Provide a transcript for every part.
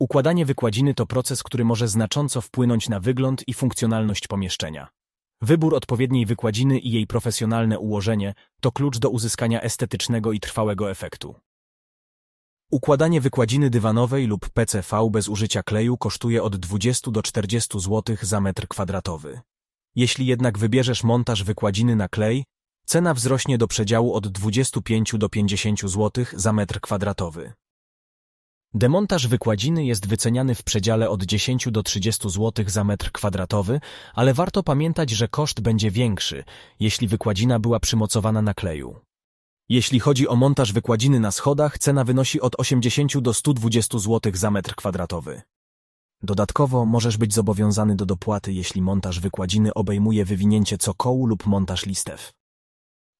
Układanie wykładziny to proces, który może znacząco wpłynąć na wygląd i funkcjonalność pomieszczenia. Wybór odpowiedniej wykładziny i jej profesjonalne ułożenie to klucz do uzyskania estetycznego i trwałego efektu. Układanie wykładziny dywanowej lub PCV bez użycia kleju kosztuje od 20 do 40 zł za metr kwadratowy. Jeśli jednak wybierzesz montaż wykładziny na klej, cena wzrośnie do przedziału od 25 do 50 zł za metr kwadratowy. Demontaż wykładziny jest wyceniany w przedziale od 10 do 30 zł za metr kwadratowy, ale warto pamiętać, że koszt będzie większy, jeśli wykładzina była przymocowana na kleju. Jeśli chodzi o montaż wykładziny na schodach, cena wynosi od 80 do 120 zł za metr kwadratowy. Dodatkowo możesz być zobowiązany do dopłaty, jeśli montaż wykładziny obejmuje wywinięcie cokołu lub montaż listew.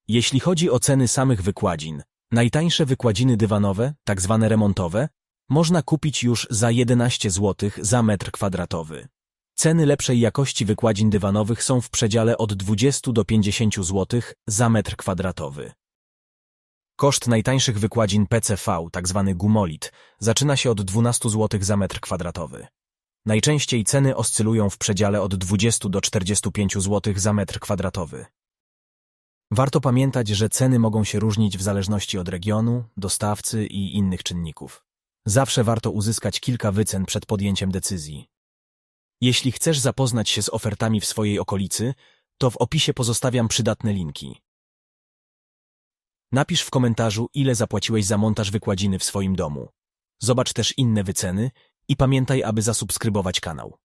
Jeśli chodzi o ceny samych wykładzin, najtańsze wykładziny dywanowe, tak zwane remontowe, można kupić już za 11 zł za metr kwadratowy. Ceny lepszej jakości wykładzin dywanowych są w przedziale od 20 do 50 zł za metr kwadratowy. Koszt najtańszych wykładzin PCV, tzw. gumolit, zaczyna się od 12 zł za metr kwadratowy. Najczęściej ceny oscylują w przedziale od 20 do 45 zł za metr kwadratowy. Warto pamiętać, że ceny mogą się różnić w zależności od regionu, dostawcy i innych czynników. Zawsze warto uzyskać kilka wycen przed podjęciem decyzji. Jeśli chcesz zapoznać się z ofertami w swojej okolicy, to w opisie pozostawiam przydatne linki. Napisz w komentarzu, ile zapłaciłeś za montaż wykładziny w swoim domu. Zobacz też inne wyceny i pamiętaj, aby zasubskrybować kanał.